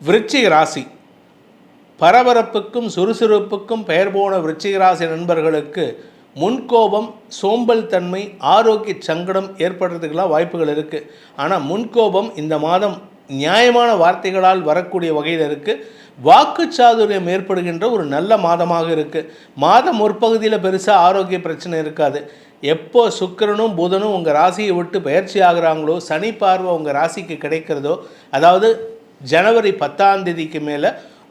விருச்சிக ராசி. பரபரப்புக்கும் சுறுசுறுப்புக்கும் பெயர் போன விருச்சிக ராசி நண்பர்களுக்கு முன்கோபம் சோம்பல் தன்மை ஆரோக்கிய சங்கடம் ஏற்படுறதுக்கெல்லாம் வாய்ப்புகள் இருக்குது ஆனால் முன்கோபம் இந்த மாதம் நியாயமான வார்த்தைகளால் வரக்கூடிய வகையில் இருக்குது வாக்கு சாதுரியம் ஏற்படுகின்ற ஒரு நல்ல மாதமாக இருக்குது மாதம் முற்பகுதியில் பெருசாக ஆரோக்கிய பிரச்சனை இருக்காது. எப்போ சுக்கிரனும் புதனும் உங்கள் ராசியை விட்டு பயிற்சி ஆகுறாங்களோ சனி பார்வை உங்கள் ராசிக்கு கிடைக்கிறதோ அதாவது ஜனவரி பத்தாம் தேதிக்கு மேலே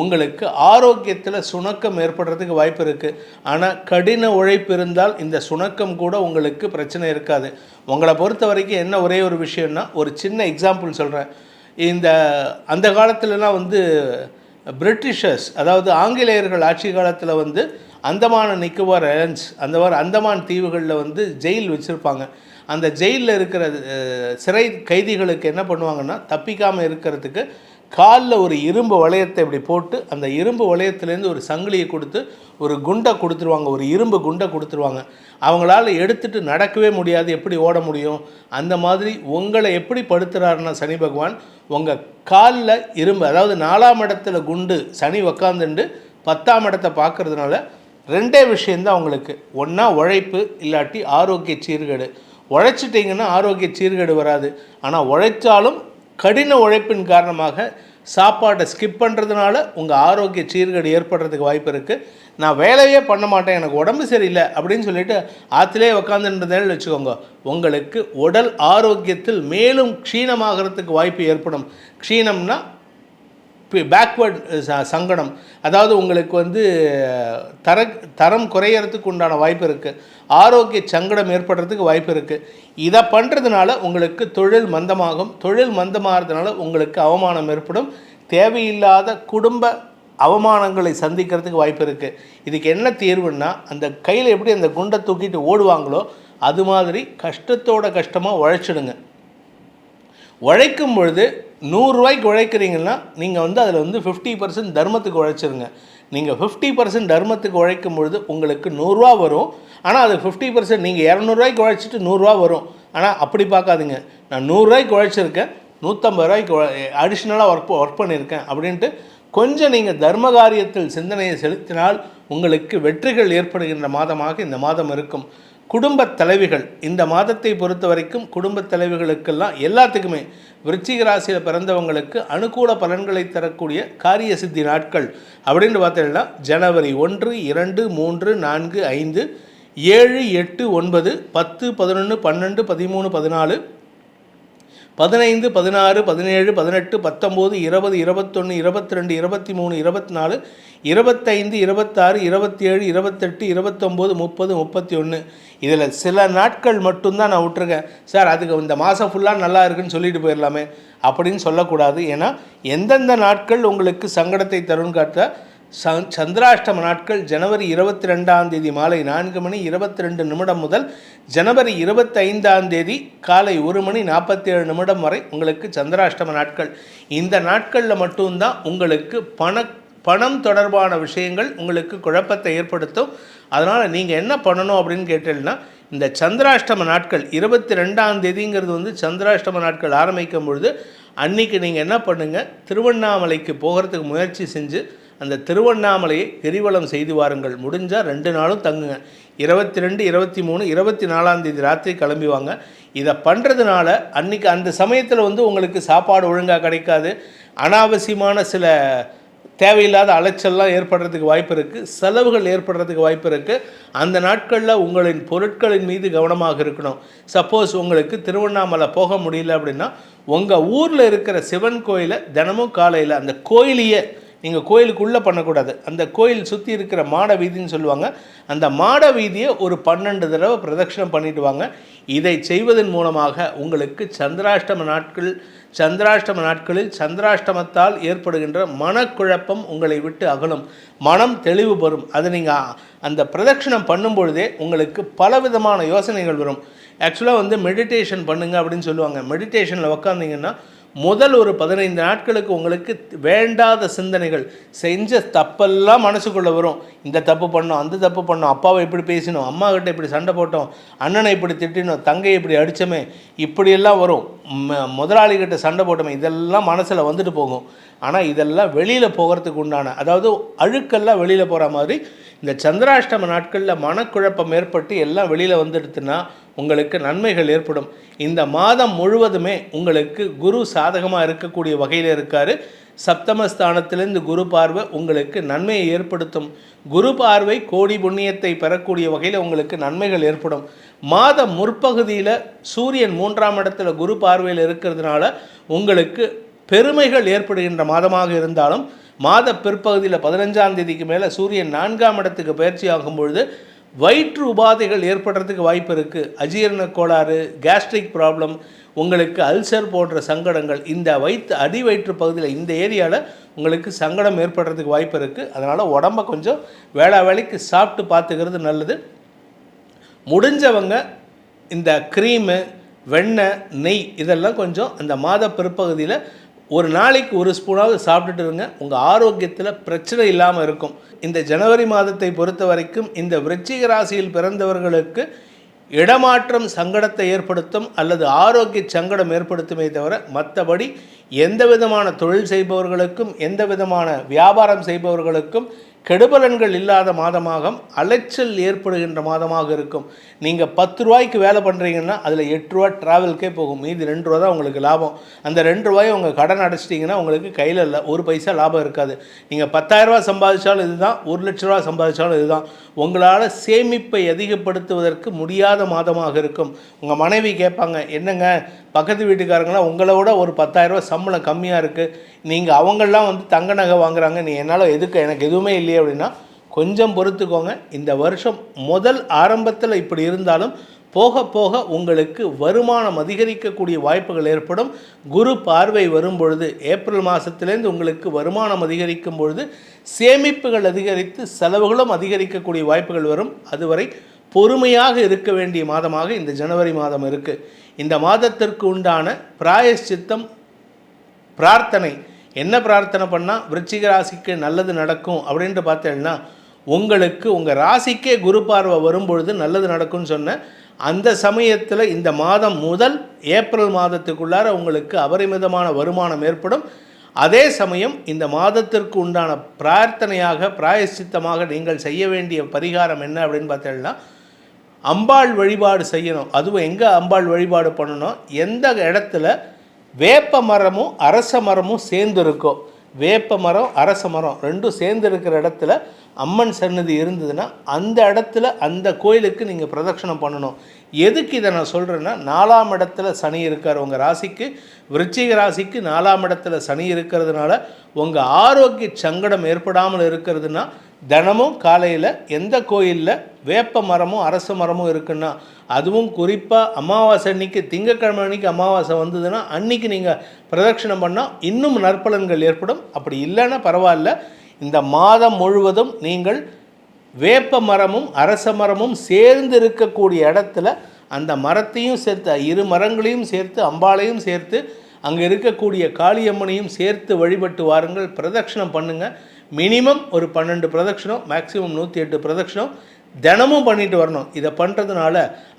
உங்களுக்கு ஆரோக்கியத்தில் சுணக்கம் ஏற்படுறதுக்கு வாய்ப்பு இருக்குது ஆனால் கடின உழைப்பு இருந்தால் இந்த சுணக்கம் கூட உங்களுக்கு பிரச்சனை இருக்காது. உங்களை பொறுத்த வரைக்கும் என்ன ஒரே ஒரு விஷயம்னா ஒரு சின்ன எக்ஸாம்பிள் சொல்கிறேன் இந்த அந்த காலத்துலலாம் வந்து பிரிட்டிஷர்ஸ் அதாவது ஆங்கிலேயர்கள் ஆட்சி காலத்தில் வந்து அந்தமான நிக்கோபார் ஐலண்ட்ஸ் அந்த மாதிரி அந்தமான் தீவுகளில் வந்து ஜெயில் வச்சுருப்பாங்க. அந்த ஜெயிலில் இருக்கிற சிறை கைதிகளுக்கு என்ன பண்ணுவாங்கன்னா தப்பிக்காமல் இருக்கிறதுக்கு காலில் ஒரு இரும்பு வளையத்தை இப்படி போட்டு அந்த இரும்பு வளையத்துலேருந்து ஒரு சங்கிலியை கொடுத்து ஒரு குண்டை கொடுத்துருவாங்க. ஒரு இரும்பு குண்டை கொடுத்துருவாங்க. அவங்களால எடுத்துட்டு நடக்கவே முடியாது. எப்படி ஓட முடியும்? அந்த மாதிரி உங்களை எப்படி படுத்துறாருன்னா சனி பகவான் உங்கள் காலில் இரும்பு அதாவது நாலாம் இடத்துல குண்டு சனி உக்காந்துண்டு பத்தாம் இடத்தை பார்க்கறதுனால ரெண்டே விஷயந்தான் அவங்களுக்கு ஒன்றா உழைப்பு இல்லாட்டி ஆரோக்கிய சீர்கேடு. உழைச்சிட்டிங்கன்னா ஆரோக்கிய சீர்கேடு வராது. ஆனால் உழைச்சாலும் கடின உழைப்பின் காரணமாக சாப்பாட்டை ஸ்கிப் பண்ணுறதுனால உங்கள் ஆரோக்கிய சீர்கேடு ஏற்படுறதுக்கு வாய்ப்பு இருக்குது நான் வேலையே பண்ண மாட்டேன் எனக்கு உடம்பு சரியில்லை அப்படின்னு சொல்லிட்டு ஆற்றுலேயே உக்காந்துன்றதேன்னு வச்சுக்கோங்க. உங்களுக்கு உடல் ஆரோக்கியத்தில் மேலும் க்ஷீணமாகறதுக்கு வாய்ப்பு ஏற்படும். க்ஷீணம்னா பேக்வேர்ட் சங்கடம். அதாவது உங்களுக்கு வந்து தர தரம் குறையறதுக்கு உண்டான வாய்ப்பு இருக்குது ஆரோக்கிய சங்கடம் ஏற்படுறதுக்கு வாய்ப்பு இருக்குது இதை பண்ணுறதுனால உங்களுக்கு தொழில் மந்தமாகும். தொழில் மந்தமாகிறதுனால உங்களுக்கு அவமானம் ஏற்படும். தேவையில்லாத குடும்ப அவமானங்களை சந்திக்கிறதுக்கு வாய்ப்பு இருக்குது இதுக்கு என்ன தீர்வுன்னா அந்த கையில் எப்படி அந்த குண்டை தூக்கிட்டு ஓடுவாங்களோ அது மாதிரி கஷ்டத்தோட கஷ்டமாக உழைச்சிடுங்க. உழைக்கும் பொழுது நூறுரூவாய்க்கு உழைக்கிறீங்கன்னா நீங்கள் வந்து அதில் வந்து ஃபிஃப்டி பர்சன்ட் தர்மத்துக்கு உழைச்சிருங்க. நீங்கள் ஃபிஃப்டி பர்சன்ட் தர்மத்துக்கு உழைக்கும் பொழுது உங்களுக்கு நூறுரூவா வரும். ஆனால் அது ஃபிஃப்டி பர்சன்ட் நீங்கள் இரநூறுவாய்க்கு உழைச்சிட்டு நூறுரூவா வரும். ஆனால் அப்படி பார்க்காதுங்க. நான் நூறுரூவாய்க்கு உழைச்சிருக்கேன். நூற்றம்பது ரூபாய்க்கு அடிஷ்னலாக ஒர்க் ஒர்க் பண்ணியிருக்கேன் அப்படின்ட்டு கொஞ்சம் நீங்கள் தர்ம காரியத்தில் சிந்தனையை செலுத்தினால் உங்களுக்கு வெற்றிகள் ஏற்படுகின்ற மாதமாக இந்த மாதம் இருக்கும். குடும்பத் தலைவிகள் இந்த மாதத்தை பொறுத்த வரைக்கும் குடும்பத் தலைவிகளுக்கெல்லாம் எல்லாத்துக்குமே விருச்சிக ராசியில் பிறந்தவங்களுக்கு அனுகூல பலன்களை தரக்கூடிய காரிய சித்தி நாட்கள் அப்படின்னு பார்த்தீங்கன்னா ஜனவரி ஒன்று இரண்டு மூன்று நான்கு ஐந்து ஏழு எட்டு ஒன்பது பத்து பதினொன்று பன்னெண்டு பதிமூணு பதினாலு பதினைந்து பதினாறு பதினேழு பதினெட்டு பத்தொம்போது இருபது இருபத்தொன்று இருபத்தி ரெண்டு இருபத்தி மூணு இருபத்தி நாலு இருபத்தைந்து இருபத்தாறு இருபத்தேழு இருபத்தெட்டு இருபத்தொம்போது முப்பது முப்பத்தி ஒன்று இதில் சில நாட்கள் மட்டும்தான் நான் விட்டுருக்கேன். சார் அதுக்கு இந்த மாதம் ஃபுல்லாக நல்லா இருக்குன்னு சொல்லிட்டு போயிடலாமே அப்படின்னு சொல்லக்கூடாது. ஏன்னா எந்தெந்த நாட்கள் உங்களுக்கு சங்கடத்தை தரும்னு காட்ட சந்திராஷ்டம நாட்கள் ஜனவரி இருபத்தி ரெண்டாம் தேதி மாலை நான்கு மணி இருபத்தி ரெண்டு நிமிடம் முதல் ஜனவரி இருபத்தைந்தாம் தேதி காலை ஒரு மணி நாற்பத்தேழு நிமிடம் வரை உங்களுக்கு சந்திராஷ்டம நாட்கள். இந்த நாட்களில் மட்டும்தான் உங்களுக்கு பண பணம் தொடர்பான விஷயங்கள் உங்களுக்கு குழப்பத்தை ஏற்படுத்தும். அதனால் நீங்கள் என்ன பண்ணணும் அப்படின்னு கேட்டீங்கன்னா இந்த சந்திராஷ்டம நாட்கள் இருபத்தி ரெண்டாம் தேதிங்கிறது வந்து சந்திராஷ்டம நாட்கள் ஆரம்பிக்கும் பொழுது அன்னைக்கு நீங்கள் என்ன பண்ணுங்கள் திருவண்ணாமலைக்கு போகிறதுக்கு முயற்சி செஞ்சு அந்த திருவண்ணாமலையை கிரிவலம் செய்து வாருங்கள். முடிஞ்சால் ரெண்டு நாளும் தங்குங்க. இருபத்தி ரெண்டு இருபத்தி மூணு இருபத்தி நாலாம் தேதி ராத்திரி கிளம்பி வாங்க இதை பண்ணுறதுனால அன்னைக்கு அந்த சமயத்தில் வந்து உங்களுக்கு சாப்பாடு ஒழுங்காக கிடைக்காது. அனாவசியமான சில தேவையில்லாத அலைச்சல்லாம் ஏற்படுறதுக்கு வாய்ப்பு இருக்குது செலவுகள் ஏற்படுறதுக்கு வாய்ப்பு இருக்குது அந்த நாட்களில் உங்களின் பொருட்களின் மீது கவனமாக இருக்கணும். சப்போஸ் உங்களுக்கு திருவண்ணாமலை போக முடியல அப்படின்னா உங்கள் ஊரில் இருக்கிற சிவன் கோயிலை தினமும் காலையில் அந்த கோயிலையே நீங்கள் கோயிலுக்குள்ளே பண்ணக்கூடாது. அந்த கோயில் சுற்றி இருக்கிற மாட வீதின்னு சொல்லுவாங்க. அந்த மாட வீதியை ஒரு பன்னெண்டு தடவை பிரதட்சிணம் பண்ணிட்டு வாங்க. இதை செய்வதன் மூலமாக உங்களுக்கு சந்திராஷ்டம நாட்கள் சந்திராஷ்டம நாட்களில் சந்திராஷ்டமத்தால் ஏற்படுகின்ற மனக்குழப்பம் உங்களை விட்டு அகலும். மனம் தெளிவு பெறும். அது நீங்கள் அந்த பிரதட்சிணம் பண்ணும்பொழுதே உங்களுக்கு பலவிதமான யோசனைகள் வரும். ஆக்சுவலாக வந்து மெடிடேஷன் பண்ணுங்க அப்படின்னு சொல்லுவாங்க. மெடிடேஷனில் உக்காந்திங்கன்னா முதல் ஒரு பதினைந்து நாட்களுக்கு உங்களுக்கு வேண்டாத சிந்தனைகள் செஞ்ச தப்பெல்லாம் மனசுக்குள்ளே வரும். இந்த தப்பு பண்ணோம் அந்த தப்பு பண்ணோம் அப்பாவை இப்படி பேசினோம் அம்மா கிட்ட இப்படி சண்டை போட்டோம் அண்ணனை இப்படி திட்டினோம் தங்கையை இப்படி அடித்தோமே இப்படியெல்லாம் வரும். ம- முதலாளிகிட்ட சண்டை போட்டோமே இதெல்லாம் மனசில் வந்துட்டு போகும். ஆனால் இதெல்லாம் வெளியில் போகிறதுக்கு உண்டான அதாவது அழுக்கெல்லாம் வெளியில் போகிற மாதிரி இந்த சந்திராஷ்டம நாட்களில் மனக்குழப்பம் ஏற்பட்டு எல்லாம் வெளியில் வந்துடுதுன்னா உங்களுக்கு நன்மைகள் ஏற்படும். இந்த மாதம் முழுவதுமே உங்களுக்கு குரு சாதகமாக இருக்கக்கூடிய வகையில் இருக்கார். சப்தமஸ்தானத்திலிருந்து குரு பார்வை உங்களுக்கு நன்மையை ஏற்படுத்தும். குரு பார்வை கோடி புண்ணியத்தை பெறக்கூடிய வகையில் உங்களுக்கு நன்மைகள் ஏற்படும். மாத முற்பகுதியில் சூரியன் மூன்றாம் இடத்துல குரு பார்வையில் இருக்கிறதுனால உங்களுக்கு பெருமைகள் ஏற்படுகின்ற மாதமாக இருந்தாலும் மாத பிற்பகுதியில் பதினஞ்சாம் தேதிக்கு மேலே சூரியன் நான்காம் இடத்துக்கு பயிற்சி ஆகும் பொழுது வயிற்று உபாதைகள் ஏற்படுறதுக்கு வாய்ப்பு இருக்குது அஜீரண கோளாறு கேஸ்ட்ரிக் ப்ராப்ளம் உங்களுக்கு அல்சர் போன்ற சங்கடங்கள் இந்த வயிற்று அடி வயிற்று பகுதியில் இந்த ஏரியாவில் உங்களுக்கு சங்கடம் ஏற்படுறதுக்கு வாய்ப்பு இருக்குது அதனால் உடம்ப கொஞ்சம் வேளா வேலைக்கு சாப்பிட்டு பார்த்துக்கிறது நல்லது. முடிஞ்சவங்க இந்த க்ரீமு வெண்ணெய் நெய் இதெல்லாம் கொஞ்சம் அந்த மாத பிற்பகுதியில் ஒரு நாளைக்கு ஒரு ஸ்பூனாவது சாப்பிட்டுட்டு இருங்க. உங்கள் ஆரோக்கியத்தில் பிரச்சனை இல்லாமல் இருக்கும். இந்த ஜனவரி மாதத்தை பொறுத்த வரைக்கும் இந்த விருச்சிக ராசியில் பிறந்தவர்களுக்கு இடமாற்றம் சங்கடத்தை ஏற்படுத்தும் அல்லது ஆரோக்கிய சங்கடம் ஏற்படுத்துமே தவிர மற்றபடி எந்த விதமான தொழில் செய்பவர்களுக்கும் எந்த விதமான வியாபாரம் செய்பவர்களுக்கும் கெடுபலன்கள் இல்லாத மாதமாக அலைச்சல் ஏற்படுகின்ற மாதமாக இருக்கும். நீங்கள் பத்து ரூபாய்க்கு வேலை பண்ணுறீங்கன்னா அதில் எட்டு ரூபா ட்ராவல்க்கே போகும். மீதி ரெண்டு ரூபா தான் உங்களுக்கு லாபம். அந்த ரெண்டு ரூபாயை உங்கள் கடன் அடைச்சிட்டிங்கன்னா உங்களுக்கு கையில் இல்லை ஒரு பைசா லாபம் இருக்காது. நீங்கள் பத்தாயிரரூபா சம்பாதிச்சாலும் இதுதான் ஒரு லட்ச ரூபா சம்பாதிச்சாலும் இதுதான். உங்களால் சேமிப்பை அதிகப்படுத்துவதற்கு முடியாத மாதமாக இருக்கும். உங்கள் மனைவி கேட்பாங்க என்னங்க? பக்கத்து வீட்டுக்காரங்களாம் உங்களை விட ஒரு பத்தாயிரரூபா சம்பளம் கம்மியாக இருக்குது நீங்கள் அவங்களாம் வந்து தங்க நகை வாங்குறாங்க நீ என்னால் எதுக்கு எனக்கு எதுவுமே இல்லையே அப்படின்னா கொஞ்சம் பொறுத்துக்கோங்க. இந்த வருஷம் முதல் ஆரம்பத்தில் இப்படி இருந்தாலும் போக போக உங்களுக்கு வருமானம் அதிகரிக்கக்கூடிய வாய்ப்புகள் ஏற்படும். குரு பார்வை வரும் பொழுது ஏப்ரல் மாதத்துலேருந்து உங்களுக்கு வருமானம் அதிகரிக்கும் பொழுது சேமிப்புகள் அதிகரித்து செலவுகளும் அதிகரிக்கக்கூடிய வாய்ப்புகள் வரும். அதுவரை பொறுமையாக இருக்க வேண்டிய மாதமாக இந்த ஜனவரி மாதம் இருக்குது இந்த மாதத்திற்கு உண்டான பிராயஷ்சித்தம் பிரார்த்தனை என்ன பிரார்த்தனை பண்ணால் விருச்சிக ராசிக்கு நல்லது நடக்கும் அப்படின்ட்டு பார்த்தேன்னா உங்களுக்கு உங்கள் ராசிக்கே குரு பார்வை வரும்பொழுது நல்லது நடக்கும்னு சொன்னேன் அந்த சமயத்தில் இந்த மாதம் முதல் ஏப்ரல் மாதத்துக்குள்ளார உங்களுக்கு அபரிமிதமான வருமானம் ஏற்படும். அதே சமயம் இந்த மாதத்திற்கு உண்டான பிரார்த்தனையாக பிராயசித்தமாக நீங்கள் செய்ய வேண்டிய பரிகாரம் என்ன அப்படின்னு பார்த்தீங்கன்னா அம்பாள் வழிபாடு செய்யணும். அதுவும் எங்கே அம்பாள் வழிபாடு பண்ணணும்? எந்த இடத்துல வேப்ப மரமும் அரச மரமும் சேர்ந்து இருக்கும் வேப்ப மரம் அரச மரம் ரெண்டும் சேர்ந்து இருக்கிற இடத்துல அம்மன் சன்னதி இருந்ததுன்னா அந்த இடத்துல அந்த கோயிலுக்கு நீங்கள் பிரதட்சணம் பண்ணணும். எதுக்கு இதை நான் சொல்கிறேன்னா நாலாம் இடத்துல சனி இருக்கார். உங்கள் ராசிக்கு விருச்சிக ராசிக்கு நாலாம் இடத்துல சனி இருக்கிறதுனால உங்கள் ஆரோக்கிய சங்கடம் ஏற்படாமல் இருக்கிறதுனா தினமும் காலையில் எந்த கோயிலில் வேப்ப மரமும் அரச மரமும் இருக்குன்னா அதுவும் குறிப்பாக அமாவாசை அன்னைக்கு திங்கக்கிழமை அன்னைக்கு அமாவாசை வந்ததுன்னா அன்னைக்கு நீங்கள் பிரதட்சணம் பண்ணால் இன்னும் நற்பலன்கள் ஏற்படும். அப்படி இல்லைன்னா பரவாயில்ல. இந்த மாதம் முழுவதும் நீங்கள் வேப்ப மரமும் அரச மரமும் சேர்ந்து இருக்கக்கூடிய இடத்துல அந்த மரத்தையும் சேர்த்து இரு மரங்களையும் சேர்த்து அம்பாளையும் சேர்த்து அங்கே இருக்கக்கூடிய காளியம்மனையும் சேர்த்து வழிபட்டு வாருங்கள். பிரதட்சிணம் பண்ணுங்கள் மினிமம் ஒரு பன்னெண்டு பிரதட்சணம் மேக்ஸிமம் நூற்றி எட்டு பிரதட்சணம். தினமும் பண்ணிட்டு வரணும். இதை பண்ணுறதுனால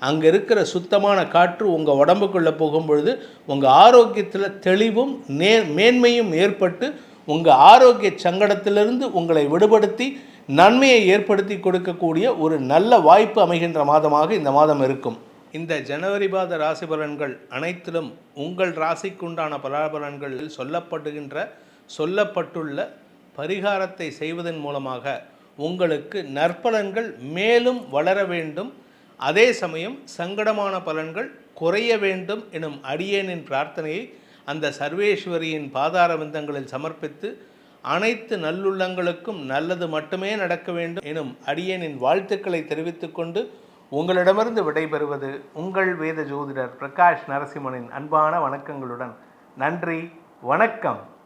அங்கே இருக்கிற சுத்தமான காற்று உங்கள் உடம்புக்குள்ளே போகும்பொழுது உங்கள் ஆரோக்கியத்தில் தெளிவும் நே மேன்மையும் ஏற்பட்டு உங்கள் ஆரோக்கிய சங்கடத்திலிருந்து உங்களை விடுபடுத்தி நன்மையை ஏற்படுத்தி கொடுக்கக்கூடிய ஒரு நல்ல வாய்ப்பு அமைகின்ற மாதமாக இந்த மாதம் இருக்கும். இந்த ஜனவரி மாத ராசி பலன்கள் அனைத்திலும் உங்கள் ராசிக்குண்டான பலாபலன்களில் சொல்லப்படுகின்ற சொல்லப்பட்டுள்ள பரிகாரத்தை செய்வதன் மூலமாக உங்களுக்கு நற்பலன்கள் மேலும் வளர வேண்டும். அதே சமயம் சங்கடமான பலன்கள் குறைய வேண்டும் எனும் அடியேனின் பிரார்த்தனையை அந்த சர்வேஸ்வரியின் பாதாரவிந்தங்களில் சமர்ப்பித்து அனைத்து நல்லுள்ளங்களுக்கும் நல்லது மட்டுமே நடக்க வேண்டும் எனும் அடியேனின் வாழ்த்துக்களை தெரிவித்துக்கொண்டு உங்களிடமிருந்து விடைபெறுவது உங்கள் வேத ஜோதிடர் பிரகாஷ் நரசிம்மனின் அன்பான வணக்கங்களுடன். நன்றி வணக்கம்.